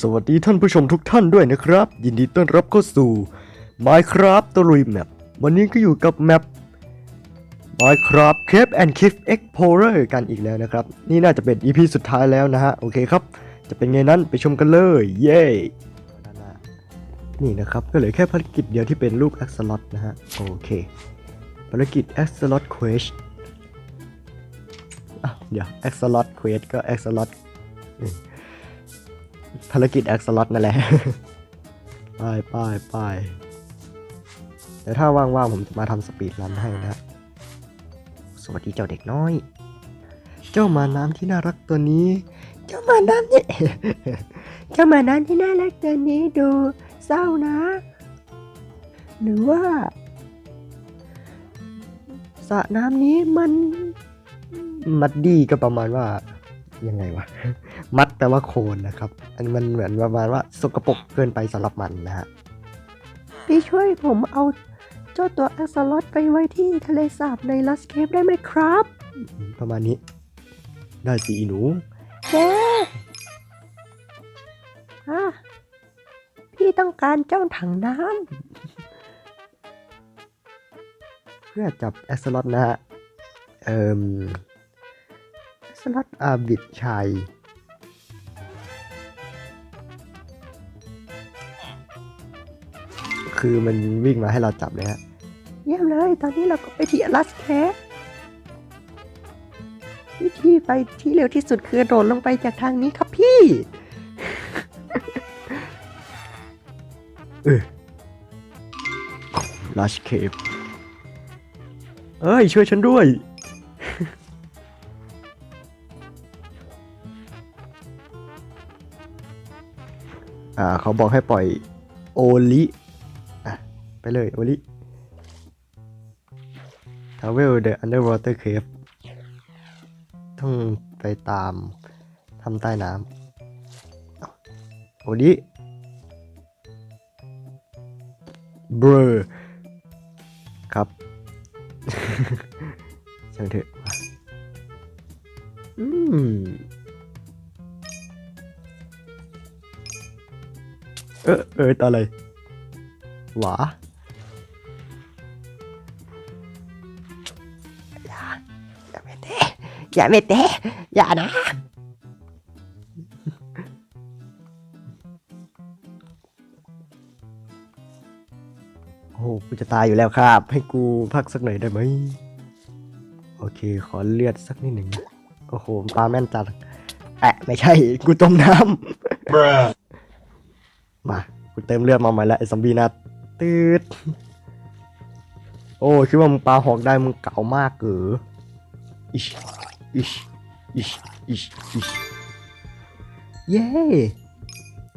สวัสดีท่านผู้ชมทุกท่านด้วยนะครับ ยินดีต้อนรับเข้าสู่ Minecraft ตลุยแมปวันนี้ก็อยู่กับแมป Minecraft Cave and Cliff Explorer กันอีกแล้วนะครับ นี่น่าจะเป็น EP สุดท้ายแล้วนะฮะ โอเคครับ จะเป็นไงนั้นไปชมกันเลย เย้นี่นะครับ ก็เหลือแค่ภารกิจเดียวที่เป็นลูก Axolot นะฮะ โอเค ภารกิจ Axolot Quest อะเดี๋ยว Axolot Quest ก็ Axolot ภารกิจแอคสล็อตนั่นแหละไปไปไปแต่ถ้าว่างๆ ผมจะมาทำสปีดรันให้นะ สวัสดีเจ้าเด็กน้อย เจ้ามาน้ำที่น่ารักตัวนี้ เจ้ามาน้ำนี่เจ้ามาน้ำที่น่ารักตัวนี้ดูเศร้านะ หรือว่าสระน้ำนี้มันมัดดีก็ประมาณว่า ยังไงวะ มัดแปลว่าโคนนะครับ อันมันเหมือนประมาณว่าสกปรกเกินไปสำหรับมันนะฮะพี่ช่วยผมเอาเจ้าตัวแอคซลอตไปไว้ที่ทะเลสาบในลัสเคปได้ไหมครับ ประมาณนี้ ได้สิอีหนูเจ๊ฮะพี่ต้องการเจ้าถังน้ำเพื่อจับแอคซลอตนะฮะเอ่ม สล็อตอาบิดชัย คือมันวิ่งมาให้เราจับเลยฮะ เยี่ยมเลย ตอนนี้เราก็ไปที่อลัสแควิธีไปที่เร็วที่สุดคือโดดลงไปจากทางนี้ครับพี่ เออลัชเคปเอ้ย ช่วยฉันด้วย อ่าเขาบอกให้ปล่อยโอลิอะไปเลยโอลิ Travel the underwater cave ต้องไปตามทำใต้น้ำโอลิเบรครับช่างเถอะอืม เออเอออะไรหวาอย่าอย่าเมเตะอย่าเมเตะอย่านะโอ้โหกูจะตายอยู่แล้วครับ ให้กูพักสักหน่อยได้ไหมโอเค ขอเลือดสักนิดหนึ่งนะโอ้โหปลาแม่นจัดแอะไม่ใช่ กูต้มน้ำ Bruh. มากูเติมเลือดมาใหม่แล้วไอ้ซอมบี้นะตืดโอ้คิดว่ามึงปลาหอกได้มึงเก่ามากเอออิชอิชอิชอิชอิชเย้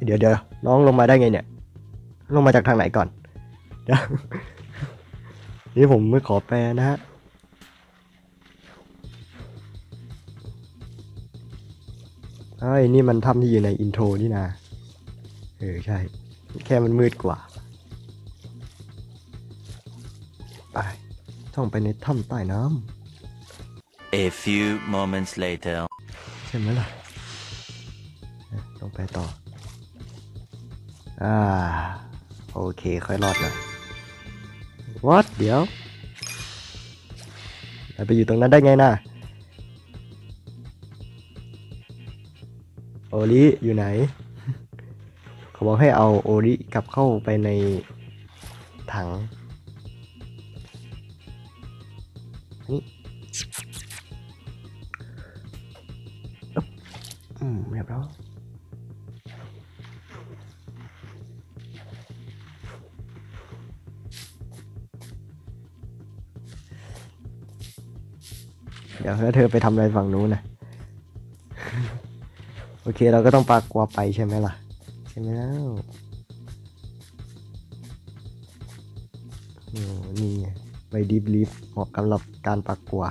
เดี๋ยวเดี๋ยวน้องลงมาได้ไงเนี่ย ลงมาจากทางไหนก่อนเดี๋ยวนี่ผมไม่ขอแปลนะฮะเฮ้ยนี่มันทำที่อยู่ในอินโทรนี่นะ ออใช่ แค่มันมืดกว่า ไปต้องไปในถ้ำใต้น้ A few moments later. ำใช่ไหมล่ะเอ๊ะต้องไปต่อ อ่า โอเค ค่อยรอดหน่อย what เดี๋ยวเราไปอยู่ตรงนั้นได้ไงนะโอลิอยู่ไหนเขา บอกให้เอาโอริกลับเข้าไปในถังนี่อึ๊บอืมเรียบร้อยเดี๋ยวแล้วเธอไปทำอะไรฝั่งนู้นนะ โอเคเราก็ต้องปากกลัวไปใช่ไหมล่ะ ใช่ไหมแล้วโอ้นี่ไงไปดีบลิฟเหมาะสำหรับการปักกัว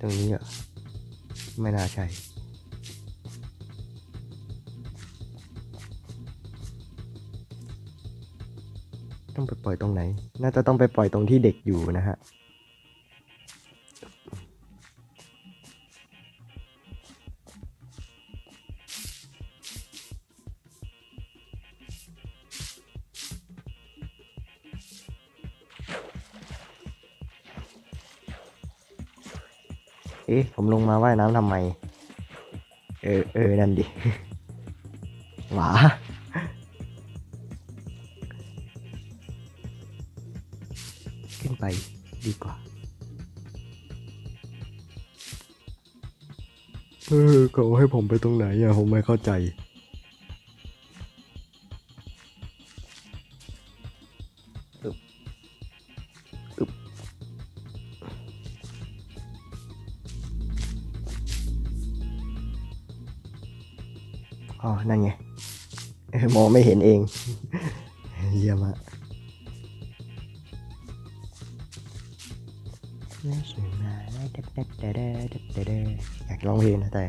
ตรงนี้อะไม่น่าใช่ต้องไปปล่อยตรงไหน น่าจะต้องไปปล่อยตรงที่เด็กอยู่นะฮะ เอ๊ะผมลงมาว่ายน้ำทำไม เออเออนั่นดิ หวาขึ้นไปดีกว่าเออเขาให้ผมไปตรงไหนอะผมไม่เข้าใจ อ๋อ นั่นไงเออมองไม่เห็นเอง เยี่ยมอะอยากร้องเพลงนะแต่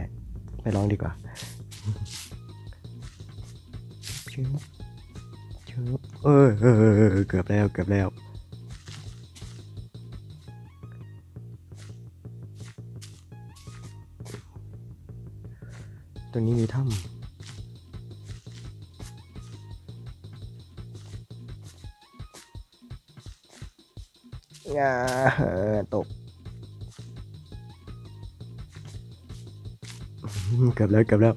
ไม่ร้องดีกว่าชึบชึบเออเออเออเออเกือบแล้วเกือบแล้วตรงนี้มีถ้ำ งาเออตก เกือบแล้วเกือบแล้ว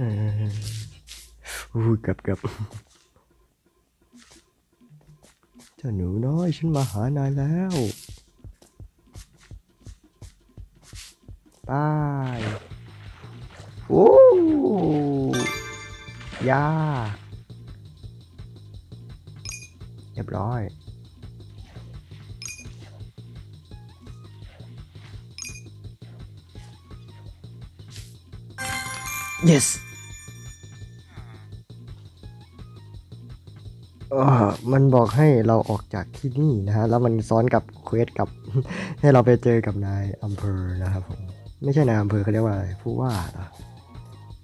อออู้เกือบเกือบเจ้าหนูน้อยฉันมาหานายแล้ว บายโอ้ยาเรียบร้อย yes เออมันบอกให้เราออกจากที่นี่นะฮะ แล้วมันซ้อนกับเควสกับ ให้เราไปเจอกับนายอำเภอนะครับผม ไม่ใช่นายอำเภอเขาเรียกว่าอะไรผู้ว่าเหรอ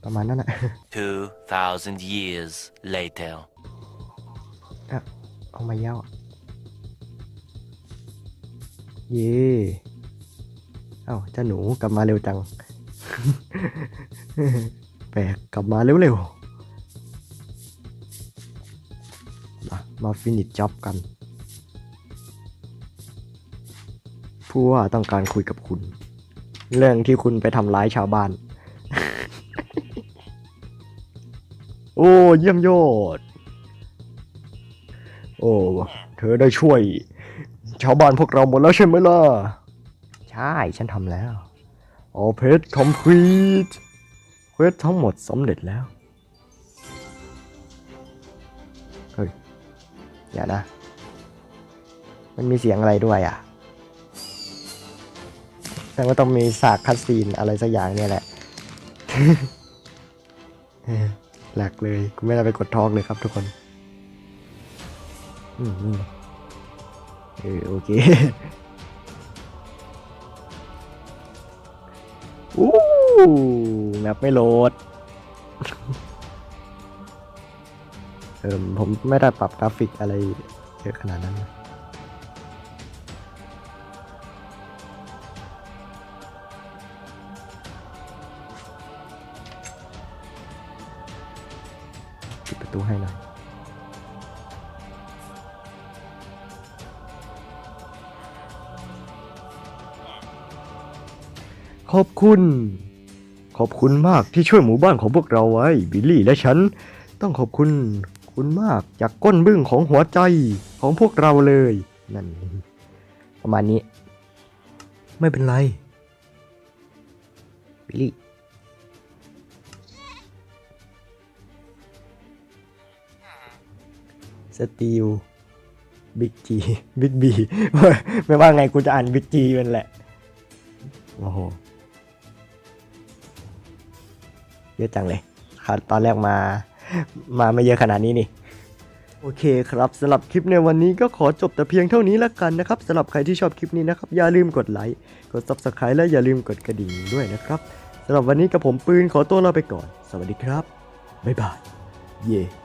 ประมาณนั้นแหละ 2,000 years later. อะเอามาเย้าเย่เอ้าเจ้าหนูกลับมาเร็วจัง แปลกกลับมาเร็วๆมามาฟินิชจ็อบกัน ผู้ว่าต้องการคุยกับคุณ เรื่องที่คุณไปทำร้ายชาวบ้าน โอ้เยี่ยมยอด โอ้เธอได้ช่วย ชาวบ้านพวกเราหมดแล้วใช่ไหมล่ะ ใช่ ฉันทำแล้วโอเพชรคอมพลีทเควสทั้งหมดสำเร็จแล้ว เฮ้ย อย่านะ มันมีเสียงอะไรด้วยอะ แต่ว่าต้องมีฉากคัดซีนอะไรสักอย่างเนี่ยแหละหลักเลยกูไม่ได้ไปกดทอกเลยครับทุกคนอืมอืมเออโอเคอู้แมปไม่โหลดเออผมไม่ได้ปรับกราฟิกอะไรเยอะขนาดนั้นนะ ดูให้หน่อยขอบคุณ ขอบคุณมากที่ช่วยหมู่บ้านของพวกเราไว้ บิลลี่และฉัน ต้องขอบคุณคุณมากจากก้นบึ้งของหัวใจของพวกเราเลย นั่น ประมาณนี้ ไม่เป็นไร บิลลี่ สตีลบิ๊กจีบิ๊กบีไม่ว่าไงกูจะอ่านบิ๊กจีมันแหละ โอ้โห เยอะจังเลยครับตอนแรกมา มาไม่เยอะขนาดนี้นี่ โอเคครับสำหรับคลิปในวันนี้ก็ขอจบแต่เพียงเท่านี้แล้วกันนะครับสำหรับใครที่ชอบคลิปนี้นะครับ อย่าลืมกดไลค์ กด subscribe และอย่าลืมกดกระดิ่งด้วยนะครับสำหรับวันนี้กับผมปืนขอตัวลาไปก่อน สวัสดีครับ บ๊ายบาย เย่